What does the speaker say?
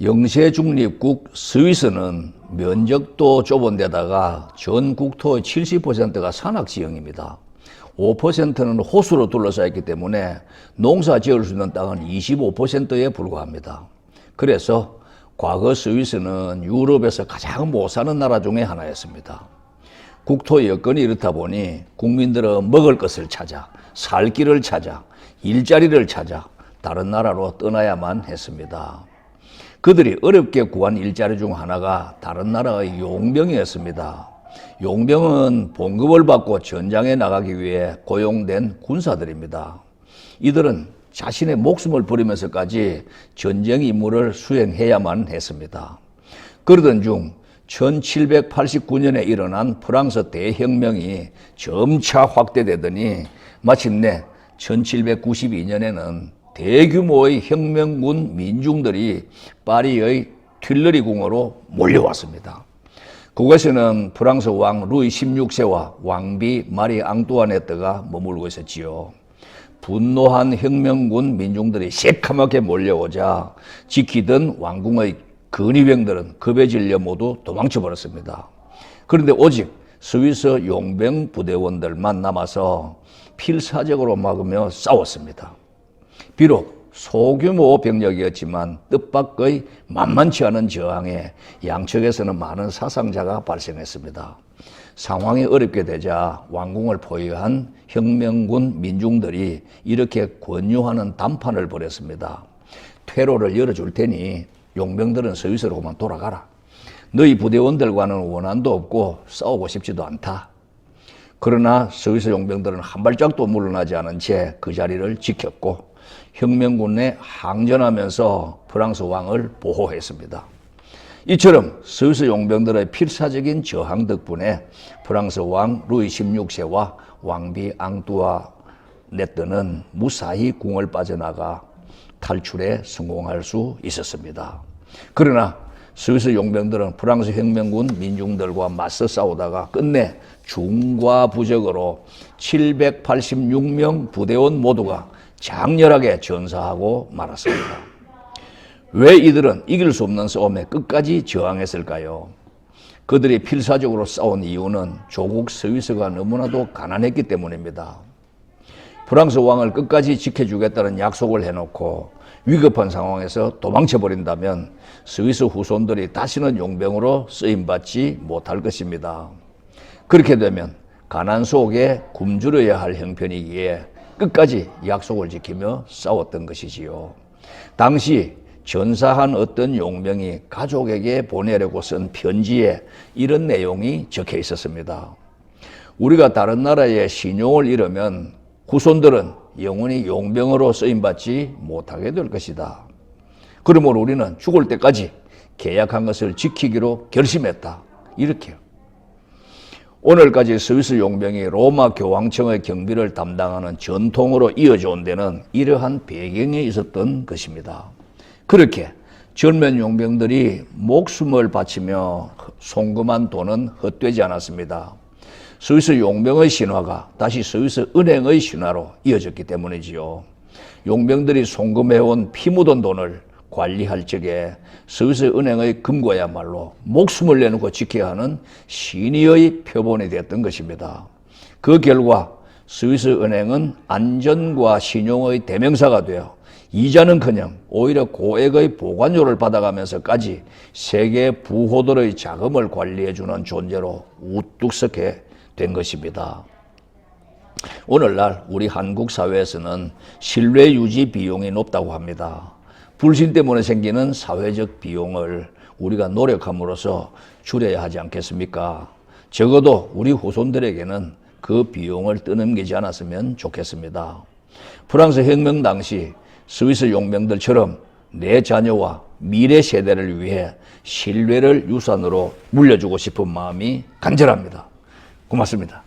영세 중립국 스위스는 면적도 좁은 데다가 전 국토의 70%가 산악 지형입니다. 5%는 호수로 둘러싸여 있기 때문에 농사 지을 수 있는 땅은 25%에 불과합니다. 그래서 과거 스위스는 유럽에서 가장 못 사는 나라 중에 하나였습니다. 국토 여건이 이렇다 보니 국민들은 먹을 것을 찾아, 살 길을 찾아, 일자리를 찾아 다른 나라로 떠나야만 했습니다. 그들이 어렵게 구한 일자리 중 하나가 다른 나라의 용병이었습니다. 용병은 봉급을 받고 전장에 나가기 위해 고용된 군사들입니다. 이들은 자신의 목숨을 버리면서까지 전쟁 임무를 수행해야만 했습니다. 그러던 중 1789년에 일어난 프랑스 대혁명이 점차 확대되더니 마침내 1792년에는 대규모의 혁명군 민중들이 파리의 튠러리 궁으로 몰려왔습니다. 그곳에는 프랑스 왕 루이 16세와 왕비 마리 앙뚜아네트가 머물고 있었지요. 분노한 혁명군 민중들이 새카맣게 몰려오자 지키던 왕궁의 근위병들은 겁에 질려 모두 도망쳐 버렸습니다. 그런데 오직 스위스 용병 부대원들만 남아서 필사적으로 막으며 싸웠습니다. 비록 소규모 병력이었지만 뜻밖의 만만치 않은 저항에 양측에서는 많은 사상자가 발생했습니다. 상황이 어렵게 되자 왕궁을 포위한 혁명군 민중들이 이렇게 권유하는 담판을 벌였습니다. 퇴로를 열어줄 테니 용병들은 스위스로 그만 돌아가라. 너희 부대원들과는 원한도 없고 싸우고 싶지도 않다. 그러나 스위스 용병들은 한 발짝도 물러나지 않은 채 그 자리를 지켰고 혁명군에 항전하면서 프랑스 왕을 보호했습니다. 이처럼 스위스 용병들의 필사적인 저항 덕분에 프랑스 왕 루이 16세와 왕비 앙뚜아 네트는 무사히 궁을 빠져나가 탈출에 성공할 수 있었습니다. 그러나 스위스 용병들은 프랑스 혁명군 민중들과 맞서 싸우다가 끝내 중과 부적으로 786명 부대원 모두가 장렬하게 전사하고 말았습니다. 왜 이들은 이길 수 없는 싸움에 끝까지 저항했을까요? 그들이 필사적으로 싸운 이유는 조국 스위스가 너무나도 가난했기 때문입니다. 프랑스 왕을 끝까지 지켜주겠다는 약속을 해놓고 위급한 상황에서 도망쳐 버린다면 스위스 후손들이 다시는 용병으로 쓰임받지 못할 것입니다. 그렇게 되면 가난 속에 굶주려야 할 형편이기에 끝까지 약속을 지키며 싸웠던 것이지요. 당시 전사한 어떤 용병이 가족에게 보내려고 쓴 편지에 이런 내용이 적혀 있었습니다. 우리가 다른 나라에 신용을 잃으면 후손들은 영원히 용병으로 쓰임받지 못하게 될 것이다. 그러므로 우리는 죽을 때까지 계약한 것을 지키기로 결심했다. 이렇게요. 오늘까지 스위스 용병이 로마 교황청의 경비를 담당하는 전통으로 이어져 온 데는 이러한 배경에 있었던 것입니다. 그렇게 젊은 용병들이 목숨을 바치며 송금한 돈은 헛되지 않았습니다. 스위스 용병의 신화가 다시 스위스 은행의 신화로 이어졌기 때문이지요. 용병들이 송금해온 피 묻은 돈을 관리할 적에 스위스 은행의 금고야말로 목숨을 내놓고 지켜야 하는 신의의 표본이 되었던 것입니다. 그 결과 스위스 은행은 안전과 신용의 대명사가 되어 이자는커녕 오히려 고액의 보관료를 받아가면서까지 세계 부호들의 자금을 관리해주는 존재로 우뚝 서게 된 것입니다. 오늘날 우리 한국 사회에서는 신뢰 유지 비용이 높다고 합니다. 불신 때문에 생기는 사회적 비용을 우리가 노력함으로써 줄여야 하지 않겠습니까? 적어도 우리 후손들에게는 그 비용을 떠넘기지 않았으면 좋겠습니다. 프랑스 혁명 당시 스위스 용병들처럼 내 자녀와 미래 세대를 위해 신뢰를 유산으로 물려주고 싶은 마음이 간절합니다. 고맙습니다.